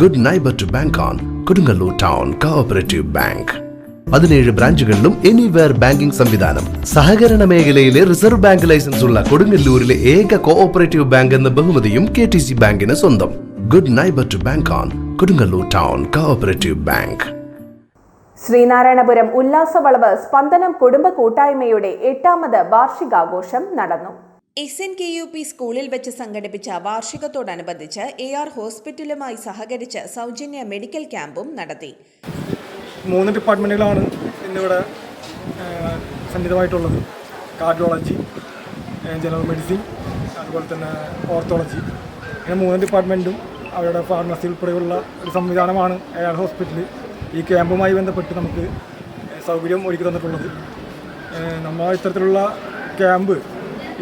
Good neighbour to bank on Kodungallur town cooperative bank പതിനേഴ് ബ്രാഞ്ചുകളിലും anywhere banking സംവിധാനം. സഹകരണ മേഖലയിലെ റിസർവ് ബാങ്ക് ലൈസൻസ് ഉള്ള കൊടുങ്ങല്ലൂരിലെ ഏക കോഓപ്പറേറ്റീവ് ബാങ്ക് എന്ന ബഹുമതിയും കെ ടി സി ബാങ്കിന് സ്വന്തം. Good neighbour to bank on Kodungallur town cooperative bank Sreenarayanapuram Ullasavalavu Spandanam കുടുംബ കൂട്ടായ്മയുടെ എട്ടാമത് വാർഷികാഘോഷം നടന്നു. S N K U P സ്കൂളിൽ വെച്ച് സംഘടിപ്പിച്ച വാർഷികത്തോടനുബന്ധിച്ച് എ ആർ ഹോസ്പിറ്റലുമായി സഹകരിച്ച് സൗജന്യ മെഡിക്കൽ ക്യാമ്പും നടത്തി. മൂന്ന് ഡിപ്പാർട്ട്മെന്റുകളാണ് ഇന്നിവിടെ സന്നിധമായിട്ടുള്ളത് കാർഡിയോളജി ജനറൽ മെഡിസിൻ അതുപോലെ തന്നെ ഓർത്തോളജി. ഇങ്ങനെ മൂന്ന് ഡിപ്പാർട്ട്മെന്റും അവരുടെ ഫാർമസി ഉൾപ്പെടെയുള്ള ഒരു സംവിധാനമാണ് എ ആർ ഹോസ്പിറ്റൽ ഈ ക്യാമ്പുമായി ബന്ധപ്പെട്ട് നമുക്ക് സൗകര്യം ഒരുക്കി തന്നിട്ടുള്ളത്. നമ്മൾ ഇത്തരത്തിലുള്ള ക്യാമ്പ്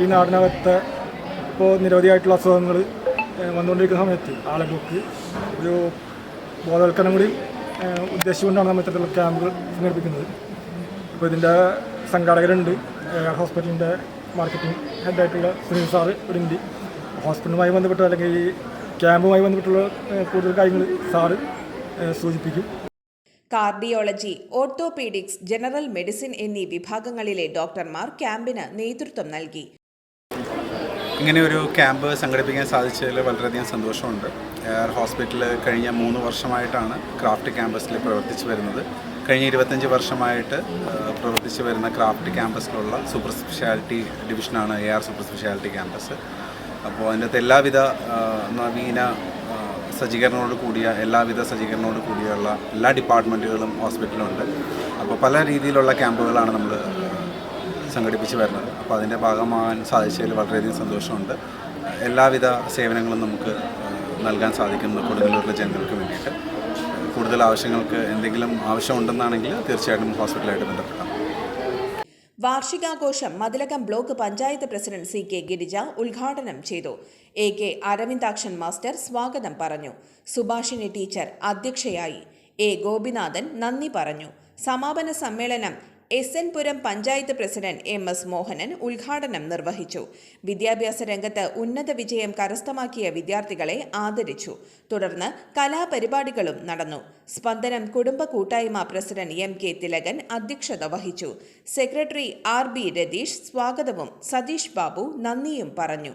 ഈ നാടിനകത്ത് ഇപ്പോൾ നിരവധിയായിട്ടുള്ള അസുഖങ്ങൾ വന്നുകൊണ്ടിരിക്കുന്ന സമയത്ത് ആളുകൾക്ക് ഒരു ബോധവൽക്കരണം കൂടി ഉദ്ദേശിച്ചുകൊണ്ടാണ് നമ്മൾ ഇത്തരത്തിലുള്ള ക്യാമ്പുകൾ സംഘടിപ്പിക്കുന്നത് അപ്പോൾ ഇതിന്റെ സംഘാടകരുണ്ട് ഹോസ്പിറ്റലിന്റെ മാർക്കറ്റിംഗ് ഹെഡായിട്ടുള്ള സുനിൽ സാറ് ഉണ്ട്. ഹോസ്പിറ്റലുമായി ബന്ധപ്പെട്ട് അല്ലെങ്കിൽ ഈ ക്യാമ്പുമായി ബന്ധപ്പെട്ടുള്ള കൂടുതൽ കാര്യങ്ങൾ സാറ് സൂചിപ്പിക്കും. കാർഡിയോളജി ഓർത്തോപീഡിക്സ് ജനറൽ മെഡിസിൻ എന്നീ വിഭാഗങ്ങളിലെ ഡോക്ടർമാർ ക്യാമ്പിന് നേതൃത്വം നൽകി. ഇങ്ങനെ ഒരു ക്യാമ്പ് സംഘടിപ്പിക്കാൻ സാധിച്ചതിൽ വളരെയധികം സന്തോഷമുണ്ട്. എയർ ഹോസ്പിറ്റൽ കഴിഞ്ഞ മൂന്ന് വർഷമായിട്ടാണ് ക്രാഫ്റ്റ് ക്യാമ്പസിൽ പ്രവർത്തിച്ചു വരുന്നത്. കഴിഞ്ഞ ഇരുപത്തഞ്ച് വർഷമായിട്ട് പ്രവർത്തിച്ചു വരുന്ന ക്രാഫ്റ്റ് ക്യാമ്പസിലുള്ള സൂപ്പർ സ്പെഷ്യാലിറ്റി ഡിവിഷനാണ് A R super speciality campus. അപ്പോൾ അതിനകത്ത് എല്ലാവിധ നവീന സജ്ജീകരണത്തോട് കൂടിയ എല്ലാവിധ സജ്ജീകരണങ്ങളോട് കൂടിയുള്ള എല്ലാ ഡിപ്പാർട്ട്മെന്റുകളും ഹോസ്പിറ്റലുണ്ട്. അപ്പോൾ പല രീതിയിലുള്ള ക്യാമ്പുകളാണ് നമ്മൾ സംഘടിപ്പിച്ച് വരുന്നത്. അപ്പോൾ അതിന്റെ ഭാഗമാകാൻ സാധിച്ചതിൽ വളരെയധികം സന്തോഷമുണ്ട്. എല്ലാവിധ സേവനങ്ങളും നമുക്ക് നൽകാൻ സാധിക്കുന്നു കൂടുതലുള്ള ജനങ്ങൾക്ക് വേണ്ടിയിട്ട്. കൂടുതൽ ആവശ്യങ്ങൾക്ക് എന്തെങ്കിലും ആവശ്യമുണ്ടെന്നാണെങ്കിൽ തീർച്ചയായിട്ടും ഹോസ്പിറ്റലായിട്ട് ബന്ധപ്പെടാം. വാർഷികാഘോഷം Mathilakam block panchayat president C K Girija ഉദ്ഘാടനം ചെയ്തു. എ കെ അരവിന്ദാക്ഷൻ മാസ്റ്റർ സ്വാഗതം പറഞ്ഞു. സുഭാഷിണി ടീച്ചർ അധ്യക്ഷയായി. എ ഗോപിനാഥൻ നന്ദി പറഞ്ഞു. സമാപന സമ്മേളനം S N Puram panchayat president M S Mohanan ഉദ്ഘാടനം നിർവഹിച്ചു. വിദ്യാഭ്യാസ രംഗത്ത് ഉന്നത വിജയം കരസ്ഥമാക്കിയ വിദ്യാർത്ഥികളെ ആദരിച്ചു. തുടർന്ന് കലാപരിപാടികളും നടന്നു. സ്പന്ദനം കുടുംബ കൂട്ടായ്മ പ്രസിഡന്റ് എം കെ തിലകൻ അധ്യക്ഷത വഹിച്ചു. സെക്രട്ടറി ആർ ബി രതീഷ് സ്വാഗതവും സതീഷ് ബാബു നന്ദിയും പറഞ്ഞു.